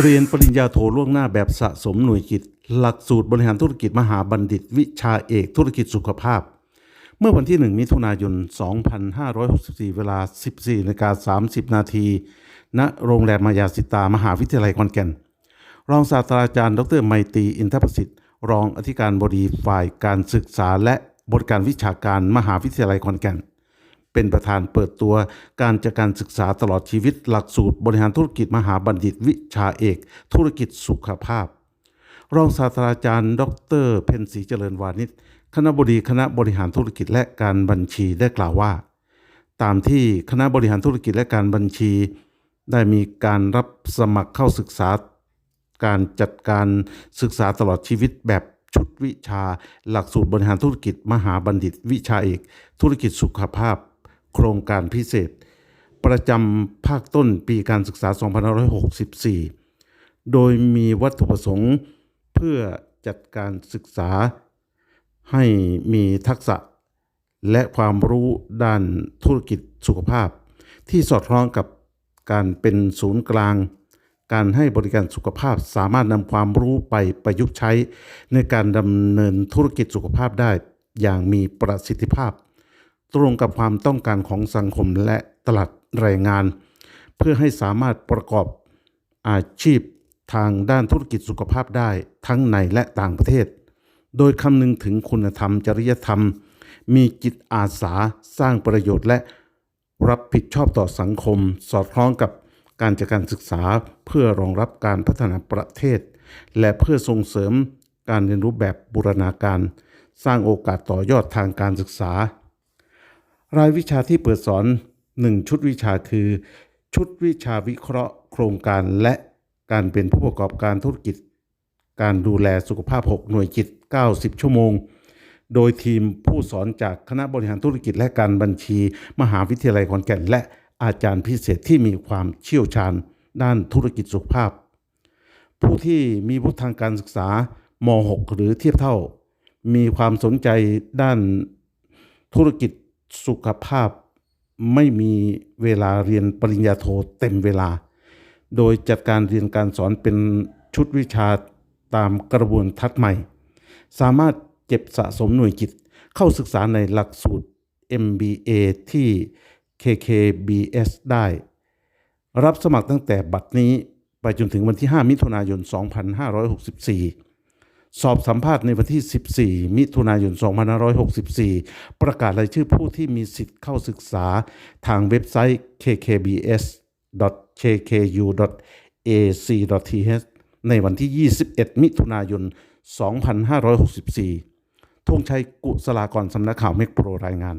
เรียนปริญญาโทล่วงหน้าแบบสะสมหน่วยกิจ หลักสูตรบริหารธุรกิจมหาบัณฑิต วิชาเอกธุรกิจสุขภาพ เมื่อวันที่ 1 มิถุนายน 2564 เวลา 14นาฬิกา30 นาทีณโรงแรมมายาสิตามหาวิทยาลัยขอนแก่น รองศาสตราจารย์ ดรไมตรีอินทประสิทธิ์ รองอธิการบดีฝ่ายการศึกษาและบริการวิชาการมหาวิทยาลัยขอนแก่น เป็นประธานเปิดตัวการจัดการศึกษาตลอดชีวิตหลักสูตรบริหารธุรกิจมหาบัณฑิตวิชาเอก ธุรกิจสุขภาพ รองศาสตราจารย์ ดร เพ็ญศรีเจริญวานิชคณะบดีคณะบริหารธุรกิจและการบัญชีได้กล่าวว่า ตามที่คณะบริหารธุรกิจและการบัญชี ได้มีการรับสมัครเข้าศึกษา การจัดการศึกษาตลอดชีวิตแบบชุดวิชา หลักสูตรบริหารธุรกิจ มหาบัณฑิต วิชาเอก ธุรกิจสุขภาพ โครงการพิเศษ ประจำภาคต้นปีการศึกษา 2564 โดยมีวัตถุประสงค์เพื่อจัดการศึกษาให้มีทักษะ และความรู้ด้านธุรกิจสุขภาพ ที่สอดคล้องกับการเป็นศูนย์กลาง การให้บริการสุขภาพสามารถนำความรู้ไปประยุกต์ใช้ ในการดำเนินธุรกิจสุขภาพได้อย่างมีประสิทธิภาพ ตรงกับความต้องการของสังคมและตลาดแรงงาน เพื่อให้สามารถประกอบอาชีพทางด้านธุรกิจสุขภาพได้ทั้งในและต่างประเทศ โดยคำนึงถึงคุณธรรมจริยธรรม มีจิตอาสาสร้างประโยชน์และรับผิดชอบต่อสังคม สอดคล้องกับการจัดการศึกษาเพื่อรองรับการพัฒนาประเทศ และเพื่อส่งเสริมการเรียนรู้แบบบูรณาการ สร้างโอกาสต่อยอดทางการศึกษา รายวิชาที่เปิดสอน 1 ชุดวิชาคือ ชุดวิชาวิเคราะห์ โครงการและการเป็นผู้ประกอบการธุรกิจ การดูแลสุขภาพ 6 หน่วยกิจ 90 ชั่วโมง โดยทีมผู้สอนจากคณะบริหารธุรกิจและการบัญชี มหาวิทยาลัยขอนแก่น และอาจารย์พิเศษที่มีความเชี่ยวชาญ ด้านธุรกิจสุขภาพ ผู้ที่มีวุฒิทางการศึกษาม 6 หรือเทียบเท่า มีความสนใจด้านธุรกิจ สุขภาพไม่มีเวลาเรียนปริญญาโทเต็มเวลา โดยจัดการเรียนการสอนเป็นชุดวิชาตามกระบวนทัศน์ใหม่ สามารถเก็บสะสมหน่วยกิจ เข้าศึกษาในหลักสูตร MBA ที่ KKBS ได้ รับสมัครตั้งแต่บัดนี้ไปจนถึงวันที่ 5 มิถุนายน 2564 สอบสัมภาษณ์ในวันที่ 14 มิถุนายน 2564 ประกาศรายชื่อผู้ที่มีสิทธิ์เข้าศึกษาทางเว็บไซต์ kkbs.kku.ac.th ในวันที่ 21 มิถุนายน 2564ธงชัยกุศลากรสำนักข่าวเมกโปรรายงาน